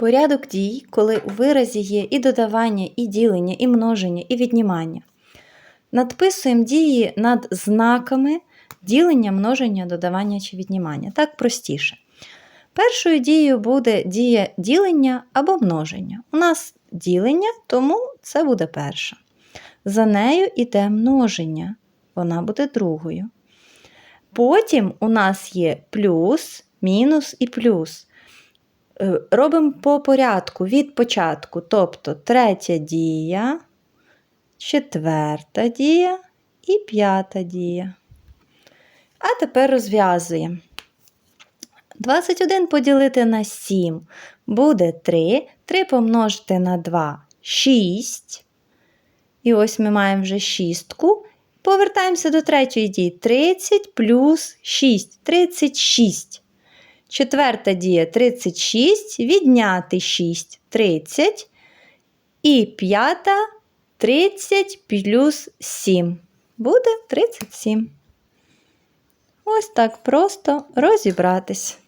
Порядок дій, коли у виразі є і додавання, і ділення, і множення, і віднімання. Надписуємо дії над знаками ділення, множення, додавання чи віднімання. Так простіше. Першою дією буде дія ділення або множення. У нас ділення, тому це буде перша. За нею йде множення, вона буде другою. Потім у нас є плюс, мінус і плюс. Е, Робимо по порядку від початку, тобто третя дія, четверта дія і п'ята дія. А тепер розв'язуємо. 21 поділити на 7 буде 3. 3 помножити на 2 6. І ось ми маємо вже шістку. Повертаємося до третьої дії. 30 плюс 6 36. Четверта дія 36, відняти 6 30. І п'ята 30 плюс 7. Буде 37. Ось так просто розібратись.